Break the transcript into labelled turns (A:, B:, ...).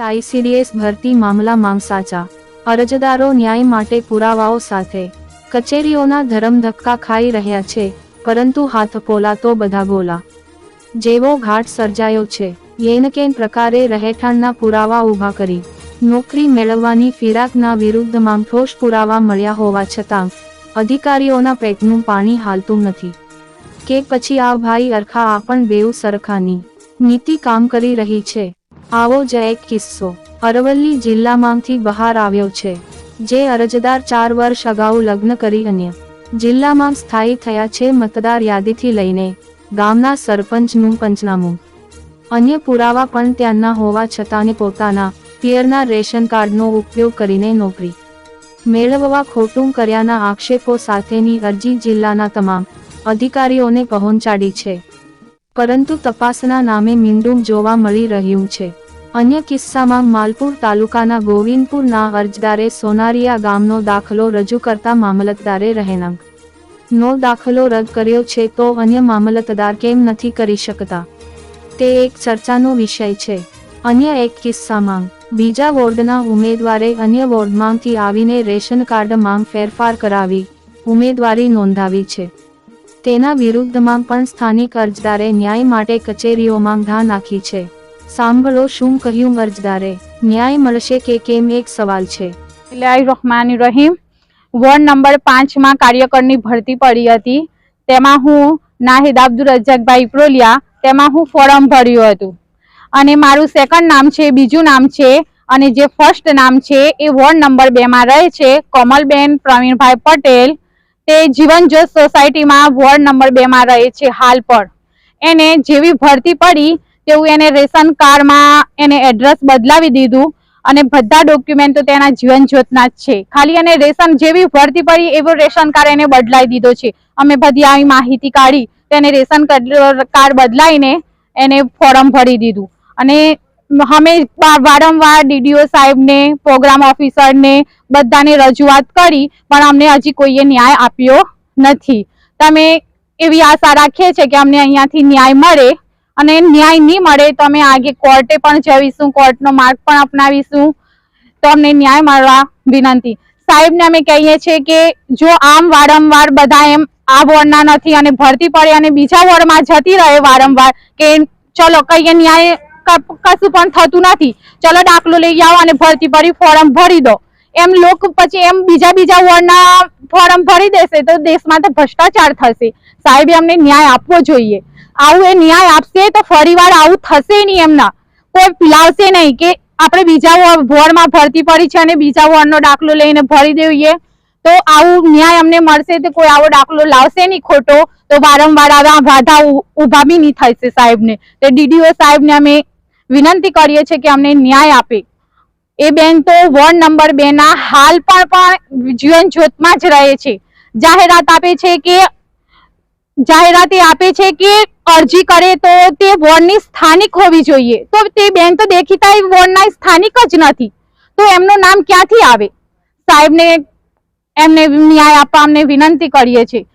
A: ICDS ભરતી મામલા માંગ સાચા અરજદારો ન્યાય માટે પુરાવાઓ સાથે. કચેરીઓના ધરમધક્કા ખાઈ રહ્યા છે, પરંતુ હાથ પોલા તો બધા ગોલા. જેવો ઘાટ સર્જાયો છે, યેનકેન પ્રકારે રહેઠાણના પુરાવા ઊભા કરી. નોકરી મેળવવાની ફિરાકના વિરુદ્ધમાં ઠોસ પુરાવા મળ્યા હોવા છતાં, અધિકારીઓના પેટનું પાણી હાલતું નથી. કે પછી આ ભાઈ અરખા આ પણ બેઉ સરખાની. નીતિ કામ કરી રહી છે. આવો જ એક કિસ્સો. અરવલ્લી જિલ્લામાંથી બહાર આવ્યો છે, જે અરજદાર ચાર વર્ષ અગાઉ લગ્ન કરી અન્ય જિલ્લામાં સ્થાયી થયા છે મતદાર યાદીથી લઈને ગામના સરપંચનું પંચનામું. અન્ય પુરાવા પણ ત્યાંના હોવા છતાંને પોતાના પિયરના રેશન કાર્ડનો ઉપયોગ કરીને નોકરી મેળવવા ખોટું કર્યાના આક્ષેપો સાથેની અરજી જિલ્લાના તમામ અધિકારીઓને પહોંચાડી છે. પરંતુ તપાસના નામે મીંડું જોવા મળી રહ્યું છે. અન્ય કિસ્સામાં માલપુર તાલુકાના ગોવિંદપુરના અરજદારે સોનારિયા ગામનો દાખલો રજૂ કરતા મામલતદારે રહેણાંક. નો દાખલો રદ કર્યો છે તો અન્ય મામલતદાર કેમ નથી કરી શકતા? તે એક ચર્ચાનો વિષય છે. અન્ય એક કિસ્સામાં, બીજા વોર્ડના ઉમેદવારે અન્ય વોર્ડમાંથી આવીને રેશન કાર્ડમાં ફેરફાર કરાવી, ઉમેદવારી નોંધાવી છે. તેના વિરુદ્ધમાં પણ સ્થાનિક અરજદારે ન્યાય માટે કચેરીઓમાં ધા નાખી છે. સાંભળો શું કહ્યું અરજદારે, ન્યાય મળશે કે કેમ એક સવાલ છે.
B: રહમાનિર રહીમ વોર્ડ નંબર પાંચમાં કાર્યકરની ભરતી પડી હતી. તેમાં હું નાહિદ અબ્દુલ રજાકભાઈ પ્રોલિયા તેમાં હું ફોર્મ ભર્યું હતું. અને મારું સેકન્ડ નામ છે, બીજું નામ છે, અને જે ફર્સ્ટ નામ છે, એ વોર્ડ નંબર બેમાં રહે છે, કોમલબેન પ્રવીણભાઈ પટેલ. તે જીવન સોસાયટીમાં વોર્ડ નંબર બેમાં રહે છે હાલ પણ. એને જેવી ભરતી પડી તેવું એને રેશન કાર્ડમાં એને એડ્રેસ બદલાવી દીધું અને બધા ડોક્યુમેન્ટ તો તેના જીવન જ્યોતના જ છે. ખાલી એને રેશન જેવી ભરતી પડી એવો રેશન કાર્ડ એને બદલાઈ દીધો છે. અમે બધી આવી માહિતી કાઢી તેને રેશન કાર્ડ બદલાઈને એને ફોર્મ ભરી દીધું. અને અમે વારંવાર ડીડીઓ સાહેબને પ્રોગ્રામ ઓફિસરને બધાને રજૂઆત કરી, પણ અમને હજી કોઈએ ન્યાય આપ્યો નથી. તમે એવી આશા રાખીએ છીએ કે અમને અહીંયાથી ન્યાય મળે. અને ન્યાય નહીં મળે તો અમે આગે કોર્ટે પણ જઈશું, કોર્ટનો માર્ગ પણ અપનાવીશું. તો અમને ન્યાય મળવા વિનંતી. સાહેબને અમે કહીએ છીએ કે જો આમ વારંવાર બધા એમ આ વોર્ડના નથી અને ભરતી પડે અને બીજા વોર્ડમાં જતી રહે વારંવાર કે ચલો કહીએ ન્યાય કશું પણ થતું નથી. ચલો દાખલો લઈ આવો અને ભરતી પડી ફોર્મ ભરી દો. એમ લોકો પછી એમ બીજા બીજા વોર્ડના ફોર્મ ભરી દેશે તો દેશમાં તો ભ્રષ્ટાચાર થશે. સાહેબે અમને ન્યાય આપવો જોઈએ. આવું એ ન્યાય આપશે તો ફરીવાર આવું થશે નહીં એમના. કોઈ લાવશે નહીં કે આપણે બીજા વોર્ડ- વોર્ડમાં ભરતી પડી છે અને બીજા વોર્ડનો દાખલો લઈને ભરી દેવીએ તો આવું ન્યાય અમને મળશે તો કોઈ આવો દાખલો લાવશે નહીં ખોટો. તો વારંવાર આવા વાધા ઊભા બી નહીં થશે સાહેબને. તો ડીડીઓ સાહેબને અમે વિનંતી કરીએ છીએ કે અમને ન્યાય આપે. એ બેન તો વોર્ડ નંબર બે ના હાલ પણ પણ જીવન જ્યોતમાં જ રહે છે. જાહેરાત આપે છે કે, જાહેરાત એ આપે છે કે અરજી કરે તો તે વોર્ડની સ્થાનિક હોવી જોઈએ. તો તે બેંક તો દેખીતા વોર્ડના સ્થાનિક જ નથી. તો એમનું નામ ક્યાંથી આવે? સાહેબને એમને ન્યાય આપવા અમને વિનંતી કરીએ છીએ.